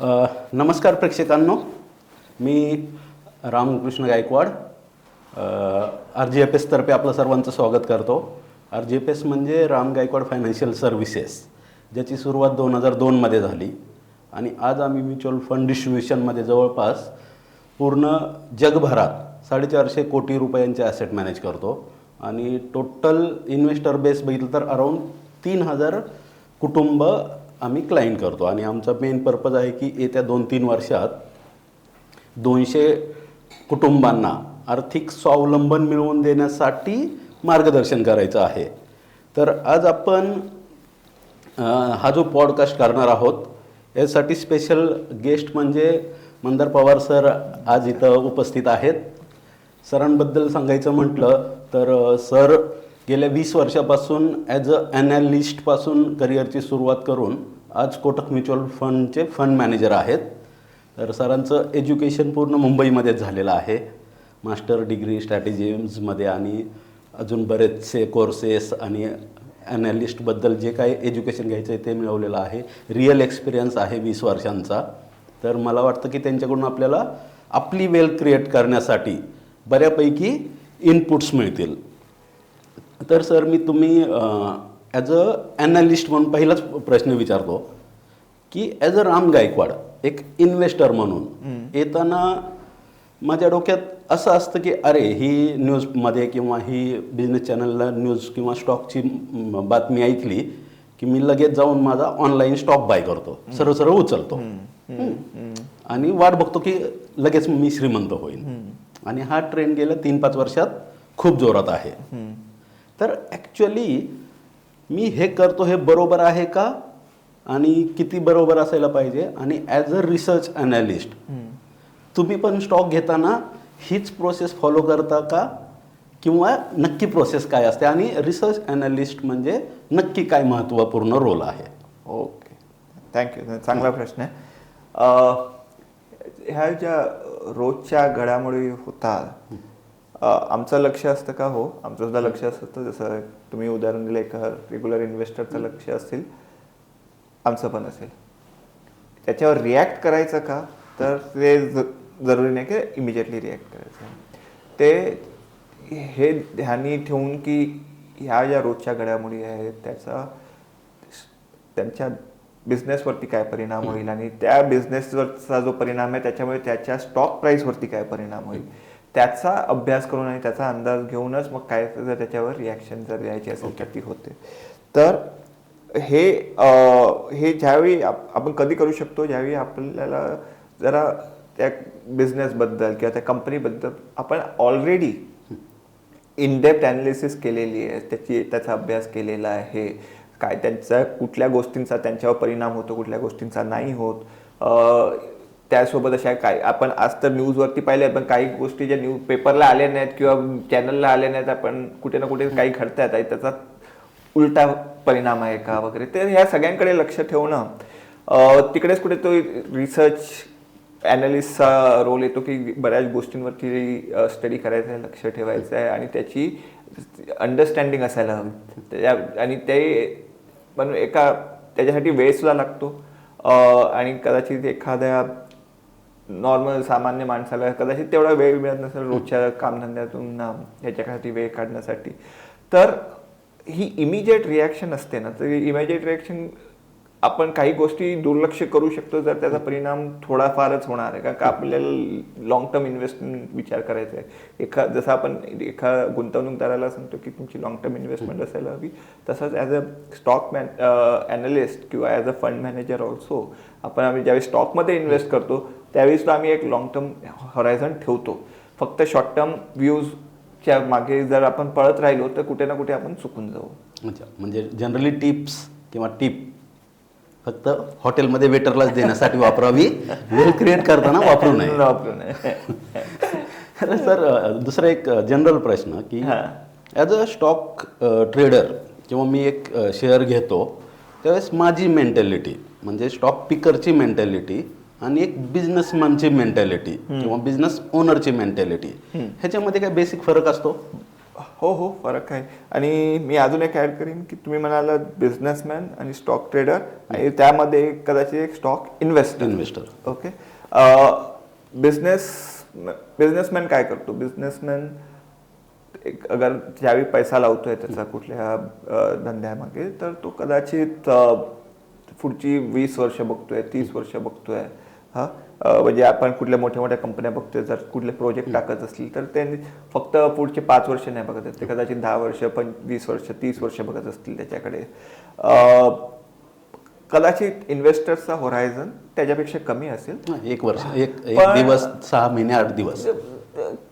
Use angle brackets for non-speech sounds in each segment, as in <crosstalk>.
नमस्कार प्रेक्षकांनो. मी Ramkrishna Gaikwad. R G F एसतर्फे आपलं सर्वांचं स्वागत करतो. आर जी एफ एस म्हणजे राम गायकवाड फायनान्शियल सर्व्हिसेस ज्याची सुरुवात दोन हजार दोनमध्ये झाली. आणि आज आम्ही म्युच्युअल फंड डिस्ट्रीब्युशनमध्ये जवळपास पूर्ण जगभरात साडेचारशे कोटी रुपयांचे ॲसेट मॅनेज करतो. आणि टोटल इन्व्हेस्टर बेस बघितलं तर अराऊंड तीन हजार कुटुंब आम्ही क्लाइंट करतो. आणि आमचा मेन पर्पज आहे की येत्या दोन तीन वर्षात दोनशे कुटुंबांना आर्थिक स्वावलंबन मिळवून देण्यासाठी मार्गदर्शन करायचं आहे. तर आज आपण हा जो पॉडकास्ट करणार आहोत यासाठी स्पेशल गेस्ट म्हणजे मंदार पवार सर आज इथं उपस्थित आहेत. सरांबद्दल सांगायचं म्हटलं तर सर गेल्या वीस वर्षापासून ॲज अ ॲनालिस्टपासून करिअरची सुरुवात करून आज कोटक म्युच्युअल फंडचे फंड मॅनेजर आहेत. तर सरांचं एज्युकेशन पूर्ण मुंबईमध्येच झालेलं आहे. मास्टर डिग्री स्ट्रॅटेजिम्समध्ये आणि अजून बरेचसे कोर्सेस आणि ॲनालिस्टबद्दल जे काही एज्युकेशन घ्यायचं आहे ते मिळवलेलं आहे. रिअल एक्सपिरियन्स आहे वीस वर्षांचा. तर मला वाटतं की त्यांच्याकडून आपल्याला आपली वेल क्रिएट करण्यासाठी बऱ्यापैकी इनपुट्स मिळतील. तर सर मी तुम्ही ॲज अ ॲनालिस्ट म्हणून पहिलाच प्रश्न विचारतो की ॲज अ राम गायकवाड एक इन्व्हेस्टर म्हणून येताना माझ्या डोक्यात असं असतं की अरे ही न्यूजमध्ये किंवा ही बिझनेस चॅनलला न्यूज किंवा स्टॉकची बातमी ऐकली की मी लगेच जाऊन माझा ऑनलाईन स्टॉक बाय करतो. सरळ सरळ उचलतो. आणि वाट बघतो की लगेच मी श्रीमंत होईन. आणि हा ट्रेंड गेल्या तीन पाच वर्षात खूप जोरात आहे. तर ॲक्च्युअली मी हे करतो हे बरोबर आहे का? आणि किती बरोबर असायला पाहिजे? आणि ॲज अ रिसर्च अनालिस्ट तुम्ही पण स्टॉक घेताना हीच प्रोसेस फॉलो करता का? किंवा नक्की प्रोसेस काय असते? आणि रिसर्च अनालिस्ट म्हणजे नक्की काय महत्त्वपूर्ण रोल आहे? ओके थँक्यू चांगला प्रश्न आहे. ह्या ज्या रोजच्या घडामोडी होतात आमचं लक्ष असतं का? हो. आमचं सुद्धा लक्ष असतं. जसं तुम्ही उदाहरण दिलं एका रेग्युलर इन्व्हेस्टरचं लक्ष असेल आमचं पण असेल. त्याच्यावर रिॲक्ट करायचं का? तर ते जरुरी नाही की इमिजिएटली रिॲक्ट करायचं. ते हे ध्यानी ठेवून की ह्या ज्या रोजच्या घडामोडी आहेत त्याचा त्यांच्या बिझनेसवरती काय परिणाम होईल आणि त्या बिझनेसवरचा जो परिणाम आहे त्याच्यामुळे त्याच्या स्टॉक प्राईसवरती काय परिणाम होईल. त्याचा अभ्यास करून आणि त्याचा अंदाज घेऊनच मग काय जर त्याच्यावर रिॲक्शन जर द्यायची असेल तर ती होते. तर हे हे ज्यावेळी आप- आपण कधी करू शकतो ज्यावेळी आपल्याला जरा त्या बिझनेसबद्दल किंवा त्या कंपनीबद्दल आपण ऑलरेडी इनडेप्थ ॲनालिसिस केलेली आहे त्याची त्याचा अभ्यास केलेला आहे काय त्यांचा कुठल्या गोष्टींचा त्यांच्यावर परिणाम होतो कुठल्या गोष्टींचा नाही होत त्यासोबत अशा काय आपण आज तर न्यूजवरती पाहिले पण काही गोष्टी ज्या न्यूज पेपरला आल्या नाहीत किंवा चॅनलला आल्या नाहीत आपण कुठे ना कुठे काही घडतात आहे त्याचा उलटा परिणाम आहे का वगैरे. तर ह्या सगळ्यांकडे लक्ष ठेवणं तिकडेच कुठे तो रिसर्च ॲनालिस्टचा रोल येतो की बऱ्याच गोष्टींवरती स्टडी करायचं आहे लक्ष ठेवायचं आहे आणि त्याची अंडरस्टँडिंग असायला हवी. त्या आणि ते पण एका त्याच्यासाठी वेळसुद्धा लागतो. आणि कदाचित एखाद्या नॉर्मल सामान्य माणसाला कदाचित तेवढा वेळ मिळत नसेल रोजच्या कामधंद्यातून याच्यासाठी वेळ काढण्यासाठी. तर ही इमिजिएट रिॲक्शन असते ना. तर इमिजिएट रिॲक्शन आपण काही गोष्टी दुर्लक्ष करू शकतो जर त्याचा परिणाम थोडाफारच होणार आहे. कारण का आपल्याला लॉंग टर्म इन्व्हेस्टमेंट विचार करायचा आहे. एखा जसं आपण एका गुंतवणूकदाराला सांगतो की तुमची लॉंग टर्म इन्व्हेस्टमेंट असायला हवी तसंच as a stock man analyst किंवा as a fund manager also आपण आम्ही ज्यावेळी स्टॉकमध्ये इन्व्हेस्ट करतो त्यावेळी सुद्धा आम्ही एक लॉंग टर्म हॉरायझन ठेवतो. फक्त शॉर्ट टर्म व्ह्यूजच्या मागे जर आपण पळत राहिलो तर कुठे ना कुठे आपण चुकून जाऊ. अच्छा. म्हणजे जनरली टिप्स किंवा टिप फक्त हॉटेलमध्ये वेटरलाच देण्यासाठी वापरावी. वेल क्रिएट करताना वापरू नये. <laughs> वापरू नये. <laughs> सर दुसरा एक जनरल प्रश्न की हा. ॲज अ स्टॉक ट्रेडर जेव्हा मी एक शेअर घेतो त्यावेळेस माझी मेंटॅलिटी म्हणजे स्टॉक पिकरची मेंटॅलिटी आणि एक बिझनेसमॅनची मेंटॅलिटी किंवा बिझनेस ओनरची मेंटॅलिटी ह्याच्यामध्ये काय बेसिक फरक असतो? हो हो फरक आहे. आणि मी अजून एक ऍड करीन की तुम्ही म्हणाला बिझनेसमॅन आणि स्टॉक ट्रेडर आणि त्यामध्ये कदाचित एक stock investor investor okay business businessman काय करतो? बिझनेसमॅन एक अगर ज्यावेळी पैसा लावतोय त्याचा कुठल्या धंद्यामागे तर तो कदाचित पुढची वीस वर्ष बघतोय तीस वर्ष बघतोय. हा? म्हणजे आपण कुठल्या मोठ्या मोठ्या कंपन्या बघतोय जर कुठले प्रोजेक्ट टाकत असतील तर ते फक्त पुढचे पाच वर्ष नाही बघत आहेत. ते कदाचित दहा वर्ष पण वीस वर्ष तीस वर्ष बघत असतील त्याच्याकडे. कदाचित इन्व्हेस्टर्सचा होरायझन त्याच्यापेक्षा कमी असेल. एक वर्ष एक दिवस सहा महिने आठ दिवस.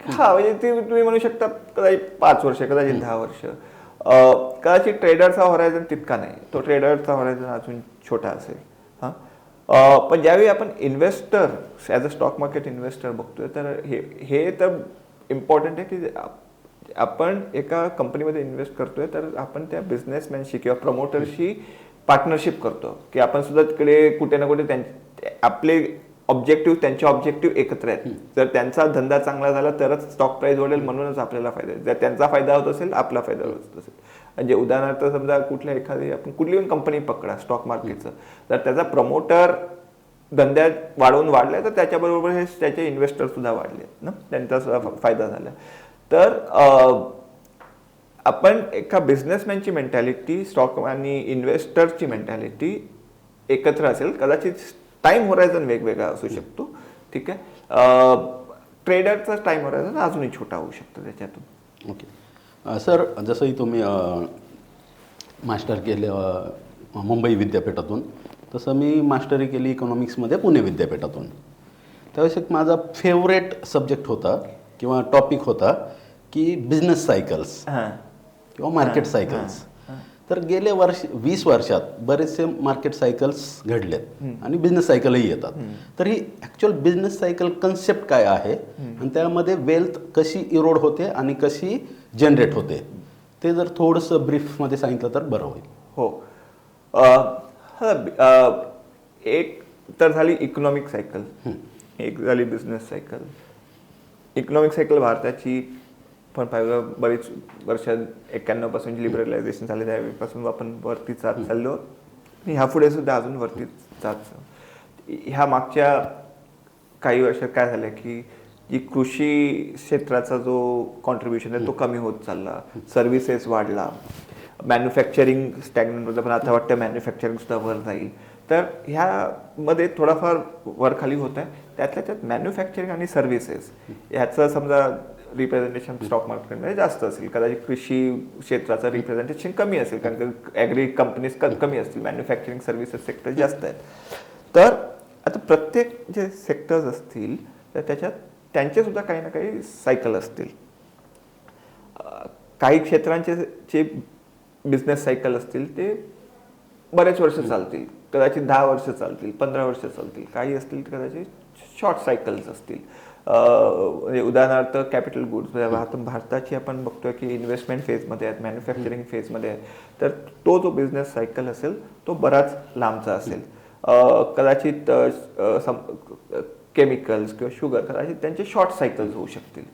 हा म्हणजे ते तुम्ही म्हणू शकता कदाचित पाच वर्ष कदाचित दहा वर्ष. कदाचित ट्रेडरचा होरायझन तितका नाही. तो ट्रेडरचा होरायझन अजून छोटा असेल. पण ज्यावेळी आपण investor as a stock market investor बघतोय तर हे हे तर इम्पॉर्टंट आहे की आप- आपण एका कंपनीमध्ये इन्व्हेस्ट करतोय तर आपण त्या बिझनेसमॅनशी किंवा प्रमोटरशी पार्टनरशिप करतो. की आपण सुद्धा तिकडे कुठे ना कुठे त्यां- आपले ऑब्जेक्टिव्ह त्यांचे ऑब्जेक्टिव्ह एकत्र आहेत. जर त्यांचा धंदा चांगला झाला तरच स्टॉक प्राइस वाढेल म्हणूनच आपल्याला फायदा आहे. जर त्यांचा फायदा होत असेल आपला फायदा होत असेल. म्हणजे उदाहरणार्थ समजा कुठल्या एखादी आपण कुठली पण कंपनी पकडा स्टॉक मार्केटचं तर त्याचा प्रमोटर धंद्यात वाढवून वाढलाय तर त्याच्याबरोबर हे त्याचे इन्व्हेस्टर सुद्धा वाढले ना? त्यांचा सुद्धा फायदा झाला. तर आपण एका बिझनेसमॅनची मेंटॅलिटी स्टॉक आणि इन्व्हेस्टरची मेंटॅलिटी एकत्र असेल कदाचित टाइम होरायझन वेगवेगळा असू शकतो ठीक आहे? ट्रेडरचा टाइम होरायझन अजूनही छोटा होऊ शकतो त्याच्यातून. ओके. सर जसंही तुम्ही मास्टर केले मुंबई विद्यापीठातून तसं मी मास्टरी केली इकॉनॉमिक्समध्ये पुणे विद्यापीठातून. त्यावेळेस एक माझा फेवरेट सब्जेक्ट होता किंवा टॉपिक होता की बिझनेस सायकल्स. हां. किंवा मार्केट सायकल्स. तर गेले वर्ष वीस वर्षात बरेचसे मार्केट सायकल्स घडलेत आणि बिझनेस सायकलही येतात. तर ही ॲक्च्युअल बिझनेस सायकल कन्सेप्ट काय आहे? आणि त्यामध्ये वेल्थ कशी इरोड होते आणि कशी जनरेट होते? ते जर थोडंसं ब्रीफमध्ये सांगितलं तर बरं होईल. हो. एक तर झाली इकॉनॉमिक सायकल एक झाली बिझनेस सायकल इकॉनॉमिक सायकल भारताची पण पाहिलं बरीच वर्ष एक्क्याण्णवपासून लिबरलायझेशन झाले त्यावेळीपासून आपण वरती जात चाललो. आणि ह्यापुढे सुद्धा अजून वरती जात ह्या मागच्या काही वर्षात काय झालं की जी कृषी क्षेत्राचा जो कॉन्ट्रीब्युशन आहे तो कमी होत चालला. सर्व्हिसेस वाढला. मॅन्युफॅक्चरिंग स्टॅग्नंट होतं पण आता वाटतं मॅन्युफॅक्चरिंग सुद्धा वर जाईल. तर ह्यामध्ये थोडाफार वर खाली होत आहे त्यातल्या त्यात मॅन्युफॅक्चरिंग आणि सर्व्हिसेस ह्याचं समजा रिप्रेझेंटेशन स्टॉक मार्केटमध्ये जास्त असेल. कदाचित कृषी क्षेत्राचं रिप्रेझेंटेशन कमी असेल कारण ॲग्री कंपनीज कमी असतील. मॅन्युफॅक्चरिंग सर्व्हिसेस सेक्टर जास्त आहेत. तर आता प्रत्येक जे सेक्टर्स असतील तर त्याच्यात त्यांचे सुद्धा काही ना काही सायकल असतील. काही क्षेत्रांचे जे बिझनेस सायकल असतील ते बरेच वर्ष चालतील. कदाचित दहा वर्ष चालतील पंधरा वर्ष चालतील. काही असतील तर कदाचित शॉर्ट सायकल्स असतील. म्हणजे उदाहरणार्थ कॅपिटल गुड्स भारत भारताची आपण बघतोय की इन्व्हेस्टमेंट फेजमध्ये आहेत मॅन्युफॅक्चरिंग फेजमध्ये आहेत. तर तो जो बिझनेस सायकल असेल तो बराच लांबचा असेल. कदाचित केमिकल्स किंवा शुगर कदाचित त्यांचे शॉर्ट सायकल्स होऊ शकतील?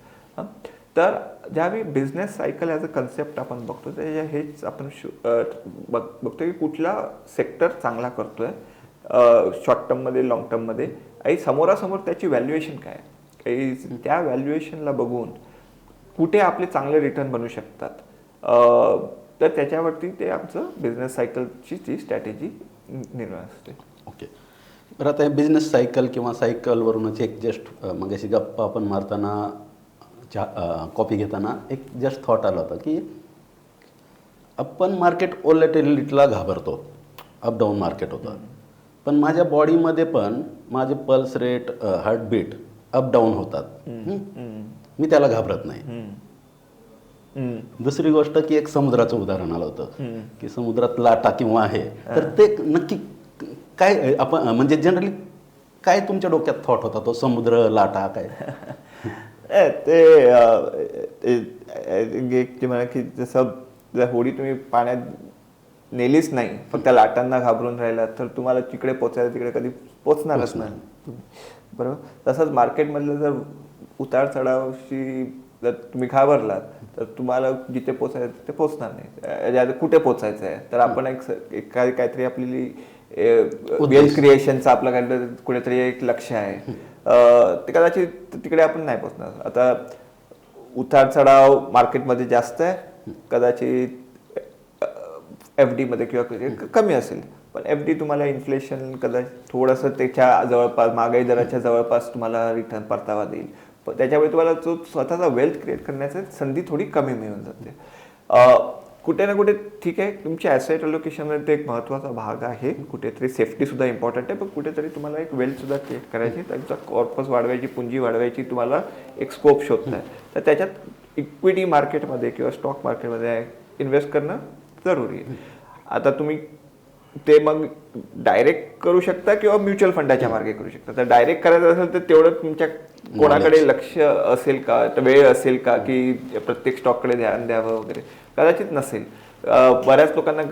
तर ज्यावेळी business cycle as a concept आपण बघतो त्याच्या हेच आपण शु- बघ बघतो की कुठला सेक्टर चांगला करतोय शॉर्ट टर्ममध्ये लॉंग टर्ममध्ये आणि समोरासमोर त्याची व्हॅल्युएशन काय आहे? काही त्या व्हॅल्युएशनला बघून कुठे आपले चांगले रिटर्न बनू शकतात. तर त्याच्यावरती ते आमचं बिझनेस सायकलची ती स्ट्रॅटेजी निर्माण असते ओके. बरं आता बिझनेस सायकल किंवा सायकलवरूनच एक जस्ट मग अशी गप्पा आपण मारताना चहा कॉफी घेताना एक जस्ट थॉट आला होता की आपण मार्केट ओलेटिलिटीला घाबरतो. अपडाऊन मार्केट होतं. पण माझ्या बॉडीमध्ये पण माझे पल्स रेट हार्टबीट अपडाऊन होतात. हं? मी त्याला घाबरत नाही. दुसरी गोष्ट की एक समुद्राचं उदाहरण आलं होतं. की समुद्रात लाटा किंवा आहे तर ते नक्की काय आपण म्हणजे जनरली काय तुमच्या डोक्यात थॉट होता तो समुद्र लाटा काय? <laughs> ते म्हणा की जसं जर होडी तुम्ही पाण्यात नेलीच नाही फक्त लाटांना घाबरून राहिला तर तुम्हाला तिकडे पोचायला तिकडे कधी पोचणारच नाही. बरोबर? तसंच मार्केटमधलं जर उतार चढावशी जर तुम्ही घाबरलात तर तुम्हाला जिथे पोचायचं तिथे पोचणार नाही. कुठे पोचायचं आहे? तर आपण एक काय काहीतरी आपली वेल्थ क्रिएशनचं आपलं काहीतरी कुठेतरी एक लक्ष आहे. ते कदाचित तिकडे आपण नाही पोचणार. आता उतार चढाव मार्केटमध्ये जास्त आहे. कदाचित एफ डी मध्ये किंवा कमी असेल. पण एफ डी तुम्हाला इन्फ्लेशन कदाचित थोडंसं त्याच्या जवळपास महागाई दराच्या जवळपास तुम्हाला रिटर्न परतावा देईल. पण त्याच्यामुळे तुम्हाला जो स्वतःचा वेल्थ क्रिएट करण्याची संधी थोडी कमी मिळून जाते. कुठे ना कुठे ठीक आहे तुमच्या ॲसेट अलोकेशनमध्ये ते एक महत्त्वाचा भाग आहे. कुठेतरी सेफ्टीसुद्धा इम्पॉर्टंट आहे पण कुठेतरी तुम्हाला एक वेल्थसुद्धा क्रिएट करायची त्यांचा कॉर्पस वाढवायची पुंजी वाढवायची तुम्हाला एक स्कोप शोधताय. तर त्याच्यात इक्विटी मार्केटमध्ये किंवा स्टॉक मार्केटमध्ये इन्व्हेस्ट करणं जरुरी आहे. आता तुम्ही ते मग डायरेक्ट करू शकता किंवा म्युच्युअल फंडाच्या मार्गे करू शकता. तर डायरेक्ट करायचं असेल तर तेवढं तुमच्या कोणाकडे लक्ष असेल का? तर वेळ असेल का? की प्रत्येक स्टॉककडे ध्यान द्यावं वगैरे. कदाचित नसेल. बऱ्याच लोकांना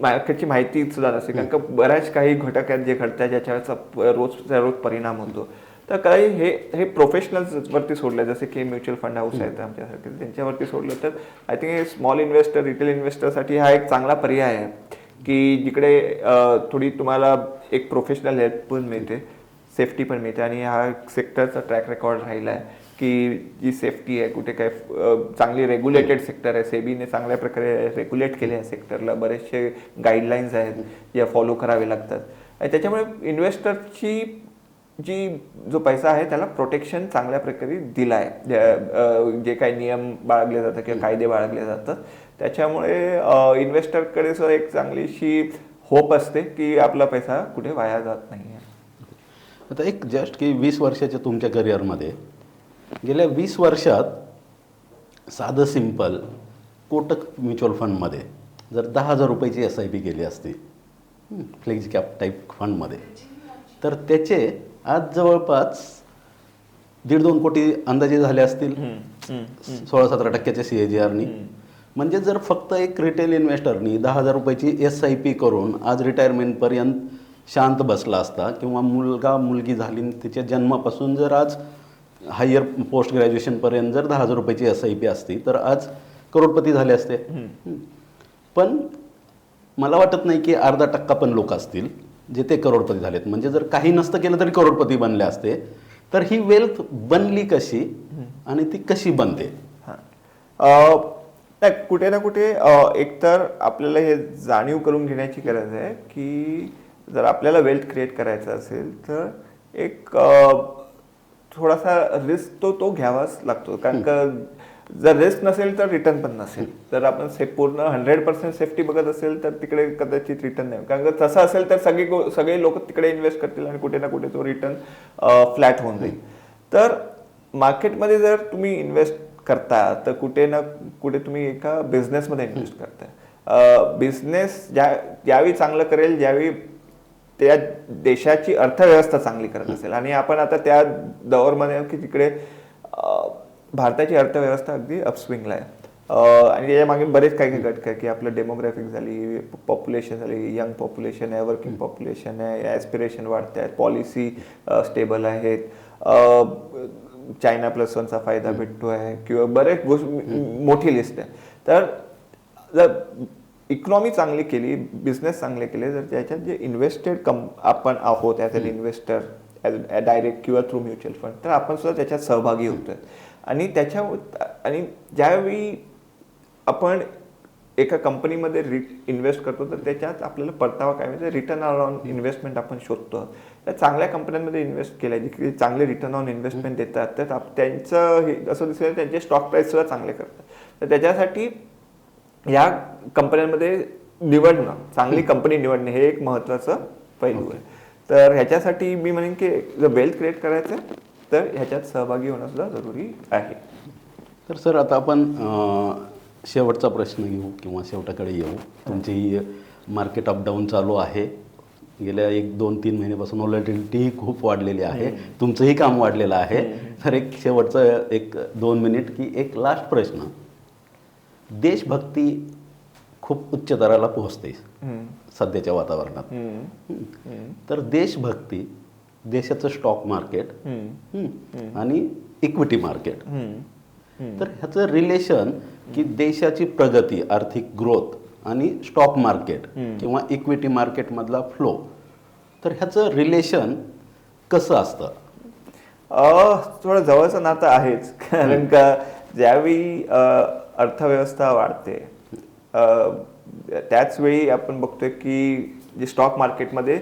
मार्केटची माहिती सुद्धा नसेल. कारण का बऱ्याच काही घटक आहेत जे घडतात ज्याच्यावरचा प- रोजचा रोज परिणाम होतो. तर काही हे हे प्रोफेशनल्स वरती सोडलं. जसे की म्युच्युअल फंड हाऊस आहेत आमच्यासारखे. त्यांच्यावरती सोडलं तर आय थिंक हे स्मॉल इन्व्हेस्टर रिटेल इन्व्हेस्टरसाठी हा एक चांगला पर्याय आहे. की जिकडे थोडी तुम्हाला एक प्रोफेशनल हेल्प पण मिळते सेफ्टी पण मिळते आणि हा सेक्टरचा ट्रॅक रेकॉर्ड राहिला आहे की जी सेफ्टी आहे कुठे काय चांगली रेग्युलेटेड सेक्टर आहे सेबीने चांगल्या प्रकारे रेग्युलेट केले आहे सेक्टरला बरेचसे गाईडलाईन्स आहेत जे फॉलो करावे लागतात. आणि त्याच्यामुळे इन्व्हेस्टरची जी जो पैसा आहे त्याला प्रोटेक्शन चांगल्या प्रकारे दिला आहे जे काही नियम बाळगले जातात किंवा कायदे बाळगले जातात त्याच्यामुळे इन्व्हेस्टरकडे सुद्धा एक चांगलीशी होप असते की आपला पैसा कुठे वाया जात नाही आता एक जस्ट की वीस वर्षाच्या तुमच्या करिअरमध्ये गेल्या वीस वर्षात साधं सिंपल कोटक म्युच्युअल फंडमध्ये जर दहा हजार रुपयाची एस आय पी केली असती फ्लेक्स कॅप टाईप फंडमध्ये तर त्याचे आज जवळपास दीड दोन कोटी अंदाजे झाले असतील. सोळा सतरा टक्क्याच्या सी ए जी आरनी म्हणजे जर फक्त एक रिटेल इन्व्हेस्टरनी दहा हजार रुपयाची एस आय पी करून आज रिटायरमेंटपर्यंत शांत बसला असता किंवा मुलगा मुलगी झाली तिच्या जन्मापासून जर आज हायर पोस्ट ग्रॅज्युएशनपर्यंत जर दहा हजार रुपयाची एस आय पी असती तर आज करोडपती झाले असते. पण मला वाटत नाही की अर्धा टक्का पण लोक असतील जे ते करोडपती झालेत. म्हणजे जर काही नसतं केलं तरी करोडपती बनले असते. तर ही वेल्थ बनली कशी आणि ती कशी बनते? नाही कुठे ना कुठे एकतर आपल्याला हे जाणीव करून घेण्याची गरज आहे की जर आपल्याला वेल्थ क्रिएट करायचं असेल तर एक थोडासा रिस्क तो तो घ्यावाच लागतो. कारण का जर रिस्क नसेल तर रिटर्न पण नसेल. जर आपण से पूर्ण हंड्रेड पर्सेंट सेफ्टी बघत असेल तर तिकडे कदाचित रिटर्न नाही कारण का तसं असेल तर सगळे गो- सगळे लोक तिकडे इन्व्हेस्ट करतील आणि कुठे ना कुठे तो रिटर्न फ्लॅट होऊन जाईल. तर मार्केटमध्ये जर तुम्ही इन्व्हेस्ट करता तर कुठे ना कुठे तुम्ही एका बिझनेसमध्ये इन्व्हेस्ट करताय. बिझनेस ज्या ज्यावेळी चांगलं करेल ज्यावेळी त्या देशाची अर्थव्यवस्था चांगली करत असेल. आणि आपण आता त्या दौरमध्ये की जिकडे अं, भारताची अर्थव्यवस्था अगदी अपस्विंगला आहे. आणि त्याच्यामागे बरेच काही काही घटक आहे की आपलं डेमोग्राफिक झाली पॉप्युलेशन झाली यंग पॉप्युलेशन आहे वर्किंग पॉप्युलेशन आहे ॲस्पिरेशन वाढत आहेत पॉलिसी स्टेबल आहेत. चायना प्लस वनचा फायदा भेटतो आहे किंवा बरेच गोष्टी मोठी लिस्ट आहे. तर जर इकॉनॉमी चांगली केली बिझनेस चांगले केले जर त्याच्यात जे इन्व्हेस्टेड कम आपण आहोत ॲज अन इन्व्हेस्टर डायरेक्ट किंवा थ्रू म्युच्युअल फंड तर आपण सुद्धा त्याच्यात सहभागी होतोय. आणि त्याच्या आणि ज्यावेळी आपण एका कंपनीमध्ये रि इन्व्हेस्ट करतो तर त्याच्यात आपल्याला परतावा काय म्हणजे रिटर्न ऑन इन्व्हेस्टमेंट आपण शोधतो. तर चांगल्या कंपन्यांमध्ये इन्व्हेस्ट केल्या. जिथे चांगले रिटर्न ऑन इन्व्हेस्टमेंट देतात तर आप- त्यांचं हे असं दिसतं त्यांचे स्टॉक प्राईस सुद्धा चांगले करतात. तर त्याच्यासाठी या कंपन्यांमध्ये निवडणं चांगली कंपनी निवडणे हे एक महत्त्वाचं पैलू आहे. तर ह्याच्यासाठी मी म्हणेन की जर वेल्थ क्रिएट करायचं तर ह्याच्यात सहभागी होणं सुद्धा जरुरी आहे. तर सर आता आपण शेवटचा प्रश्न घेऊ किंवा शेवटाकडे येऊ. तुमची मार्केट अपडाऊन चालू आहे. गेल्या एक दोन तीन महिन्यापासून व्हॉलॅटिलिटी खूप वाढलेली आहे. तुमचंही काम वाढलेलं आहे. तर एक शेवटचं एक दोन मिनिट की एक लास्ट प्रश्न. देशभक्ती खूप उच्च दराला पोहोचते सध्याच्या वातावरणात. तर देशभक्ती देशाचं स्टॉक मार्केट हं, आणि इक्विटी मार्केट तर ह्याचं रिलेशन की देशाची प्रगती आर्थिक ग्रोथ आणि स्टॉक मार्केट किंवा इक्विटी मार्केटमधला फ्लो तर ह्याचं रिलेशन कसं असतं? अ, थोडं जवळचं नातं आहेच कारण का ज्यावेळी अर्थव्यवस्था वाढते अ, त्याच वेळी आपण बघतोय की जे स्टॉक मार्केटमध्ये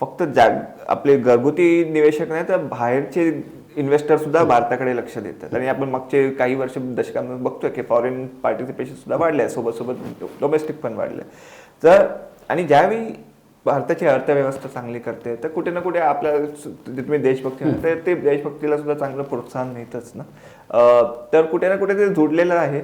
फक्त जाग आपले घरगुती निवेशक नाही तर बाहेरचे इन्व्हेस्टर सुद्धा भारताकडे लक्ष देतात. आणि आपण मागचे काही वर्ष दशकांमध्ये बघतोय की फॉरेन पार्टिसिपेशन सुद्धा वाढले आहे सोबत सोबत डोमेस्टिक पण वाढले तर आणि ज्यावेळी भारताची अर्थव्यवस्था चांगली करते तर कुठे ना कुठे आपल्या तुम्ही देशभक्ती म्हणताय, ते देशभक्तीला सुद्धा चांगलं प्रोत्साहन मिळतच ना? तर कुठे ना कुठे ते जोडलेलं आहे.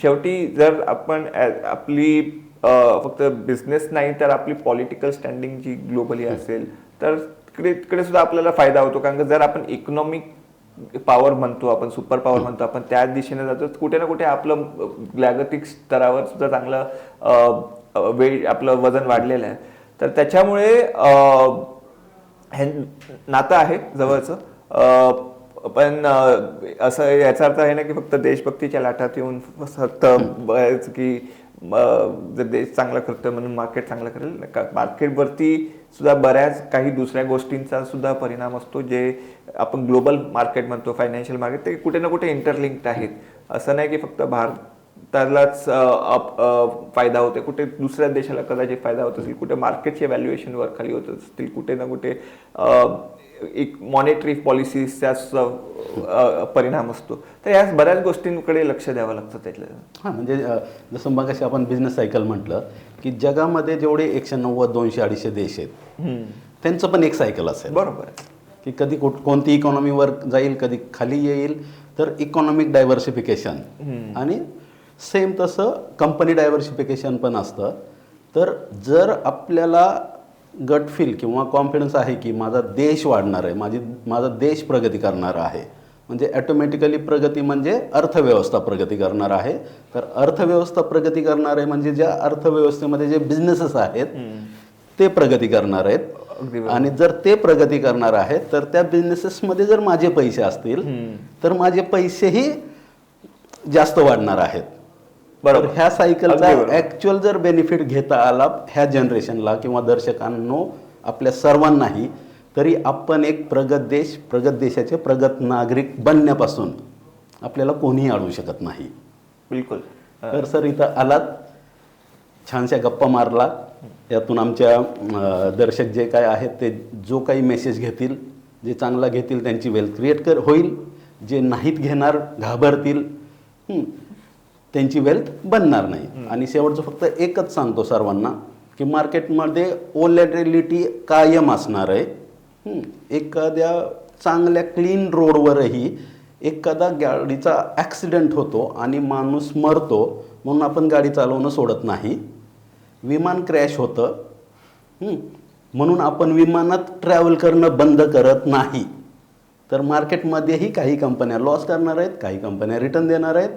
शेवटी जर आपण आपली फक्त बिझनेस नाही तर आपली पॉलिटिकल स्टँडिंग जी ग्लोबली असेल तर तिकडे तिकडे सुद्धा आपल्याला फायदा होतो. कारण जर आपण इकॉनॉमिक पॉवर म्हणतो आपण सुपर पॉवर म्हणतो आपण त्या दिशेने जातो कुठे ना कुठे आपलं जागतिक स्तरावर सुद्धा चांगलं वेळ आपलं वजन वाढलेलं आहे. तर त्याच्यामुळे हे नातं आहे जवळचं. पण असं याचा अर्थ आहे ना की फक्त देशभक्तीच्या लाटात येऊन फक्त की जर देश चांगला करतोय म्हणून मार्केट चांगलं करेल का- मार्केटवरती सुद्धा बऱ्याच काही दुसऱ्या गोष्टींचा सुद्धा परिणाम असतो जे आपण ग्लोबल मार्केट म्हणतो फायनान्शियल मार्केट ते कुठे ना कुठे इंटरलिंक्ड आहेत. असं नाही की फक्त भारतालाच अप- फायदा होते कुठे दुसऱ्या देशाला कदाचित फायदा होत असेल कुठे मार्केटचे व्हॅल्युएशनवर खाली होत असतील कुठे ना कुठे एक मॉनिटरी पॉलिसीचा परिणाम असतो. तर या बऱ्याच गोष्टींकडे लक्ष द्यावं लागतं त्यातलं. हां म्हणजे जसं मग आपण बिझनेस सायकल म्हटलं की जगामध्ये जेवढे एकशे नव्वद दोनशे अडीचशे देश आहेत त्यांचं पण एक सायकल असेल. बरोबर. आहे. की कधी कुठ कोणती इकॉनॉमीवर जाईल कधी खाली येईल तर इकॉनॉमिक डायव्हर्सिफिकेशन आणि सेम तसं कंपनी डायव्हर्सिफिकेशन पण असतं. तर जर आपल्याला गट फील किंवा कॉन्फिडन्स आहे की माझा देश वाढणार आहे माझी माझा देश प्रगती करणार आहे. म्हणजे ॲटोमॅटिकली प्रगती म्हणजे अर्थव्यवस्था प्रगती करणार आहे. तर अर्थव्यवस्था प्रगती करणार आहे म्हणजे ज्या अर्थव्यवस्थेमध्ये जे बिझनेसेस आहेत ते प्रगती करणार आहेत. आणि जर ते प्रगती करणार आहेत तर त्या बिझनेसेसमध्ये जर माझे पैसे असतील तर माझे पैसेही जास्त वाढणार आहेत. बरोबर. ह्या सायकलचा. ऍक्च्युअल जर बेनिफिट घेता आला ह्या जनरेशनला किंवा दर्शकांनो आपल्या सर्वांनाही तरी आपण एक प्रगत देश प्रगत देशाचे प्रगत नागरिक बनण्यापासून आपल्याला कोणीही अडवू शकत नाही. बिलकुल. तर सर इथं आलात छानशा गप्पा मारला. यातून आमच्या दर्शक जे काय आहेत ते जो काही मेसेज घेतील जे चांगला घेतील त्यांची वेल्थ क्रिएट कर होईल. जे नाहीत घेणार घाबरतील. त्यांची वेल्थ बनणार नाही. आणि शेवटचं फक्त एकच सांगतो सर्वांना की मार्केटमध्ये ओलॅटिलिटी कायम असणार आहे. एखाद्या चांगल्या क्लीन रोडवरही एखादा गाडीचा ॲक्सिडेंट होतो आणि माणूस मरतो म्हणून आपण गाडी चालवणं सोडत नाही. विमान क्रॅश होतं. म्हणून आपण विमानात ट्रॅव्हल करणं बंद करत नाही. तर मार्केटमध्येही काही कंपन्या लॉस करणार आहेत काही कंपन्या रिटर्न देणार आहेत.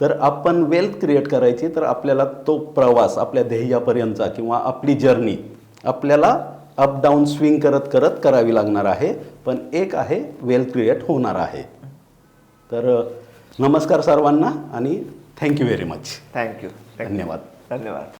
तर आपण वेल्थ क्रिएट करायची तर आपल्याला तो प्रवास आपल्या ध्येयापर्यंतचा किंवा आपली जर्नी आपल्याला अप डाऊन स्विंग करत करत करावी लागणार आहे. पण एक आहे वेल्थ क्रिएट होणार आहे. तर नमस्कार सर्वांना आणि थँक्यू व्हेरी मच थँक्यू धन्यवाद. धन्यवाद.